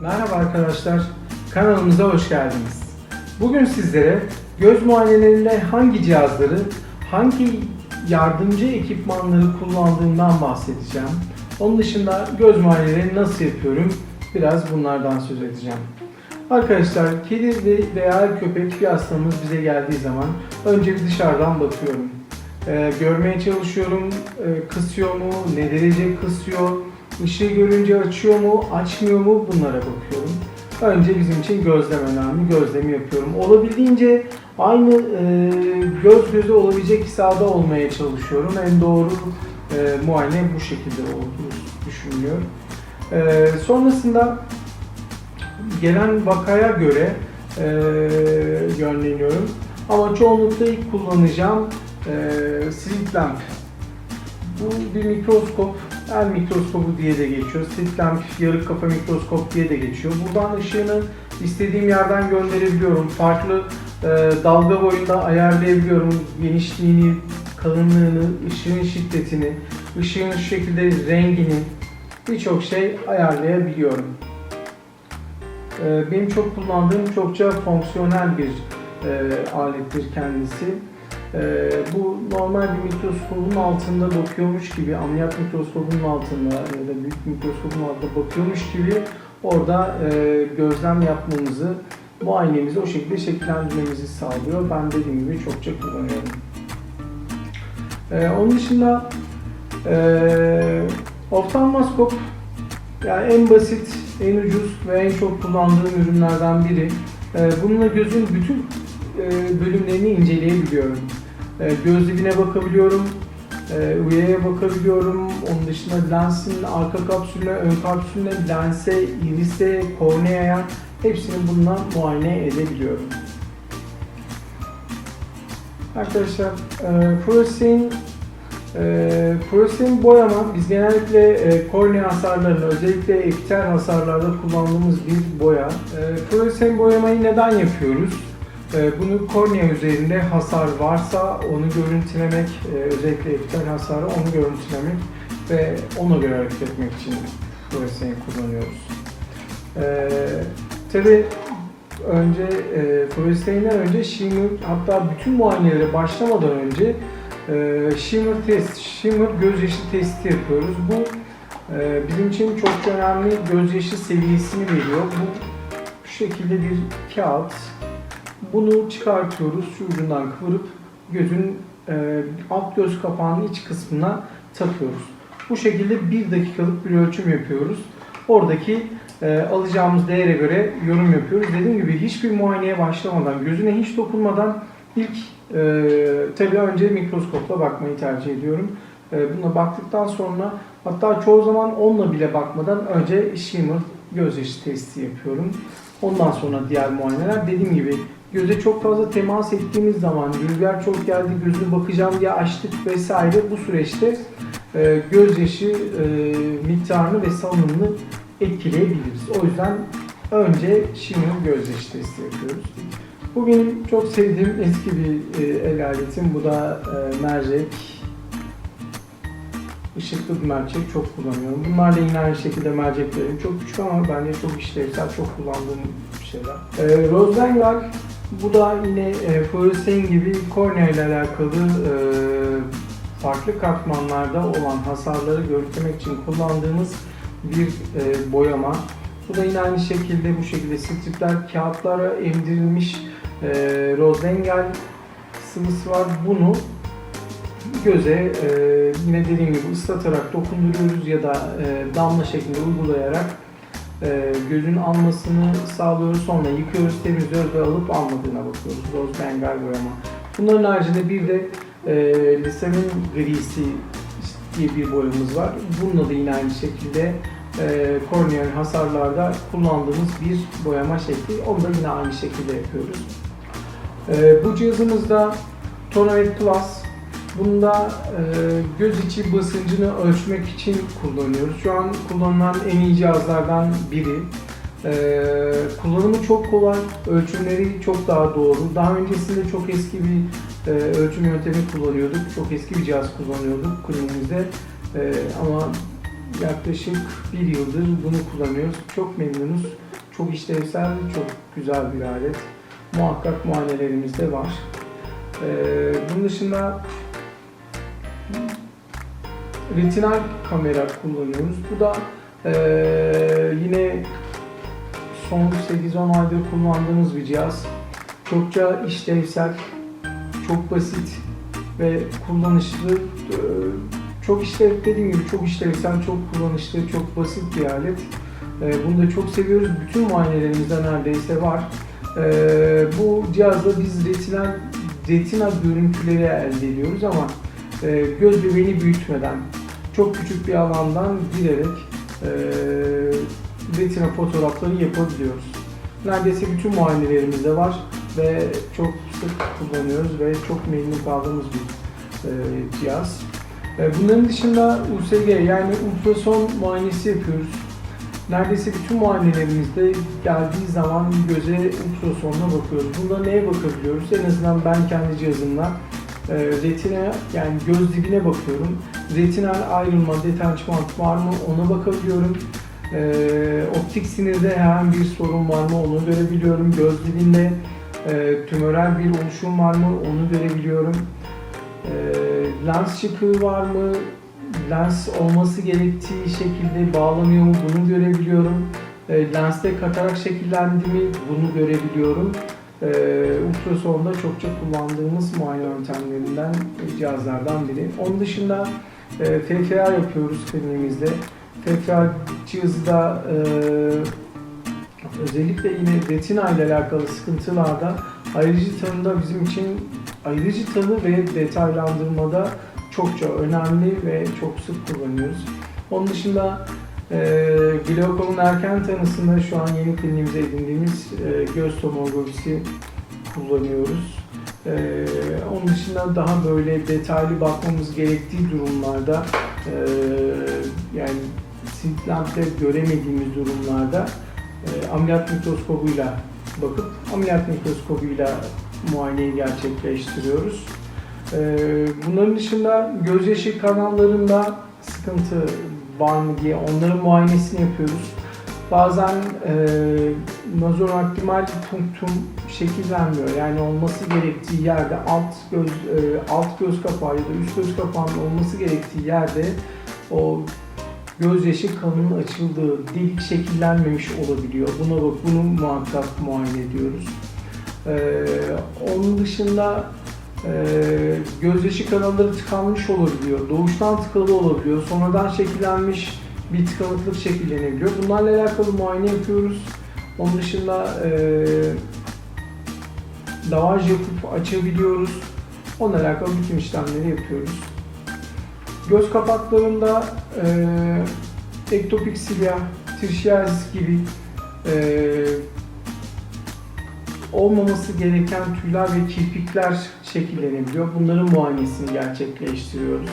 Merhaba arkadaşlar, kanalımıza hoş geldiniz. Bugün sizlere göz muayenelerinde hangi cihazları, hangi yardımcı ekipmanları kullandığımdan bahsedeceğim. Onun dışında göz muayenelerini nasıl yapıyorum, biraz bunlardan söz edeceğim. Arkadaşlar, kedi ve- veya köpek bir hastamız bize geldiği zaman önce bir dışarıdan bakıyorum. Ee, görmeye çalışıyorum, Ee, kısıyor mu, ne derece kısıyor, ışığı görünce açıyor mu, açmıyor mu bunlara bakıyorum. Önce bizim için gözlem önemli, gözlemi yapıyorum. Olabildiğince aynı e, göz göze olabilecek hizada olmaya çalışıyorum. En doğru e, muayene bu şekilde olduğunu düşünüyorum. E, sonrasında gelen vakaya göre e, yönleniyorum. Ama çoğunlukla ilk kullanacağım e, slit lamp. Bu bir mikroskop. El mikroskobu diye de geçiyor. Lamp, yarık kafa mikroskop diye de geçiyor. Buradan ışığını istediğim yerden gönderebiliyorum. Farklı e, dalga boyunda ayarlayabiliyorum. Genişliğini, kalınlığını, ışığın şiddetini, ışığın şu şekilde rengini birçok şey ayarlayabiliyorum. E, benim çok kullandığım çokça fonksiyonel bir e, alettir kendisi. Ee, bu normal bir mikroskopun altında bakıyormuş gibi, ameliyat mikroskopun altında ya da büyük mikroskopun altında bakıyormuş gibi orada e, gözlem yapmamızı, muayenemizi o şekilde şekillendirmemizi sağlıyor. Ben dediğim gibi çokça kullanıyorum. Ee, onun dışında e, oftalmoskop yani en basit, en ucuz ve en çok kullandığım ürünlerden biri. Ee, bununla gözün bütün e, bölümlerini inceleyebiliyorum. E, Göz dibine bakabiliyorum, e, bakabiliyorum. Onun dışında lensin arka kapsülüne, ön kapsülüne, lense, irise, korneaya hepsini bununla muayene edebiliyorum. Arkadaşlar, e, fluorescein e, fluorescein boyama biz genellikle e, kornea hasarlarında özellikle epitel hasarlarda kullandığımız bir boya. E, fluorescein boyamayı neden yapıyoruz? E, bunu kornea üzerinde hasar varsa onu görüntülemek, e, özellikle epitel hasarı onu görüntülemek ve ona göre hareket etmek için fluorescein kullanıyoruz. E, Tabi önce e, önce shimmer hatta bütün muayenelere başlamadan önce e, shimmer test, shimmer gözyaşı testi yapıyoruz. Bu e, bizim için çok önemli gözyaşı seviyesini veriyor. Bu şu şekilde bir kağıt. Bunu çıkartıyoruz, şu kıvırıp gözün e, alt göz kapağının iç kısmına takıyoruz. Bu şekilde bir dakikalık bir ölçüm yapıyoruz. Oradaki e, alacağımız değere göre yorum yapıyoruz. Dediğim gibi hiçbir muayeneye başlamadan, gözüne hiç dokunmadan ilk e, tabii önce mikroskopla bakmayı tercih ediyorum. E, buna baktıktan sonra hatta çoğu zaman onunla bile bakmadan önce shimmer gözyaşı testi yapıyorum. Ondan sonra diğer muayeneler dediğim gibi göze çok fazla temas ettiğimiz zaman rüzgar çok geldi gözüne bakacağım diye açtık vesaire bu süreçte e, gözyaşı e, miktarını ve salınımını etkileyebiliriz. O yüzden önce shimmer gözyaşı testi yapıyoruz. Bu benim çok sevdiğim eski bir e, el aletim. Bu da e, mercek. Işıklı bir mercek çok kullanıyorum. Bunlar da yine aynı şekilde merceklerim. Çok küçük ama bence çok işlevsel, çok kullandığım şeyler. E, Rosenwald bu da yine e, fluorescein gibi kornea ile alakalı e, farklı katmanlarda olan hasarları görüntülemek için kullandığımız bir e, boyama. Bu da yine aynı şekilde bu şekilde stripler kağıtlara emdirilmiş e, Rosengel sıvısı var. Bunu göze e, yine dediğim gibi ıslatarak dokunduruyoruz ya da e, damla şeklinde uygulayarak e, gözün almasını sağlıyoruz. Sonra yıkıyoruz, temizliyoruz ve alıp almadığına bakıyoruz. Rose Bengal boyama. Bunların haricinde bir de e, lisamin grisi diye bir boyamız var. Bununla da yine aynı şekilde e, korneal hasarlarda kullandığımız bir boyama şekli. Onu da yine aynı şekilde yapıyoruz. E, bu cihazımızda Tonovet Plus. Bunda e, göz içi basıncını ölçmek için kullanıyoruz. Şu an kullanılan en iyi cihazlardan biri. E, kullanımı çok kolay, ölçümleri çok daha doğru. Daha öncesinde çok eski bir e, ölçüm yöntemi kullanıyorduk. Çok eski bir cihaz kullanıyorduk kliniğimizde. E, ama yaklaşık bir yıldır bunu kullanıyoruz. Çok memnunuz. çok işlevsel, çok güzel bir alet. Muhakkak muayenelerimizde var. Ee, bunun dışında retinal kamera kullanıyoruz. Bu da ee, yine son 8-10 aydır kullandığımız bir cihaz. Çokça işlevsel, çok basit ve kullanışlı. Ee, Çok işlev dediğim gibi çok işlevsel, çok kullanışlı, çok basit bir alet. Ee, Bunu da çok seviyoruz. Bütün muayenelerimizde neredeyse var. Ee, Bu cihazla biz retina, retina görüntüleri elde ediyoruz ama e, göz bebeğini büyütmeden çok küçük bir alandan girerek e, retina fotoğrafları yapabiliyoruz. Neredeyse bütün muayenelerimizde var ve çok sık kullanıyoruz ve çok memnun kaldığımız bir e, cihaz. E, bunların dışında USG yani ultrason muayenesi yapıyoruz. Neredeyse bütün muayenelerimizde geldiği zaman göze ultrasonla bakıyoruz. Bunda neye bakabiliyoruz? En azından ben kendi cihazımla e, retina yani göz dibine bakıyorum. Retinal ayrılma, detançman var mı ona bakabiliyorum. E, optik sinirde herhangi bir sorun var mı onu görebiliyorum. Göz dibinde e, tümörel bir oluşum var mı onu görebiliyorum. E, lens çıkığı var mı? Lens olması gerektiği şekilde bağlanıyor mu bunu görebiliyorum. E, lenste katarak şekillendi mi bunu görebiliyorum. E, ultrasonda çokça kullandığımız muayene yöntemlerinden, cihazlardan biri. Onun dışında e, FFA yapıyoruz kliniğimizde. FFA cihazı da e, özellikle yine retina ile alakalı sıkıntılarda ayrıcı tanıda bizim için ayrıcı tanı ve detaylandırmada çokça önemli ve çok sık kullanıyoruz. Onun dışında e, glokomun erken tanısında şu an yeni kliniğimize edindiğimiz e, göz tomografisi kullanıyoruz. E, onun dışında daha böyle detaylı bakmamız gerektiği durumlarda e, yani slit lampte göremediğimiz durumlarda e, ameliyat mikroskobuyla bakıp ameliyat mikroskobuyla muayeneyi gerçekleştiriyoruz. E, bunların dışında gözyaşı kanallarında sıkıntı var mı diye onların muayenesini yapıyoruz. Bazen e, nazoraktimal punktum şekillenmiyor. Yani olması gerektiği yerde alt göz e, alt göz kapağı ya da üst göz kapağının olması gerektiği yerde o gözyaşı kanının açıldığı delik şekillenmemiş olabiliyor. Buna bak bunu muhakkak muayene ediyoruz. Ee, onun dışında e, gözyaşı kanalları tıkanmış olabiliyor. Doğuştan tıkalı olabiliyor. Sonradan şekillenmiş bir tıkanıklık şekillenebiliyor. Bunlarla alakalı muayene yapıyoruz. Onun dışında e, davaj yapıp açabiliyoruz. Onunla alakalı bütün işlemleri yapıyoruz. Göz kapaklarında e, ektopik silya, trişiyazis gibi e, olmaması gereken tüyler ve kirpikler şekillenebiliyor. Bunların muayenesini gerçekleştiriyoruz.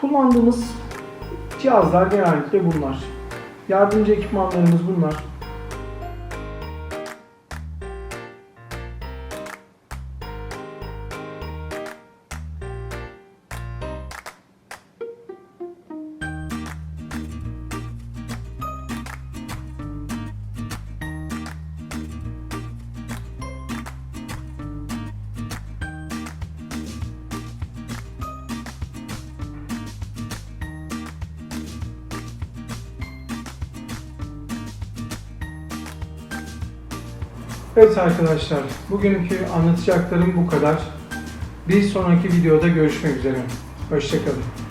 Kullandığımız cihazlar genellikle bunlar. Yardımcı ekipmanlarımız bunlar. Evet arkadaşlar, bugünkü anlatacaklarım bu kadar. Bir sonraki videoda görüşmek üzere. Hoşçakalın.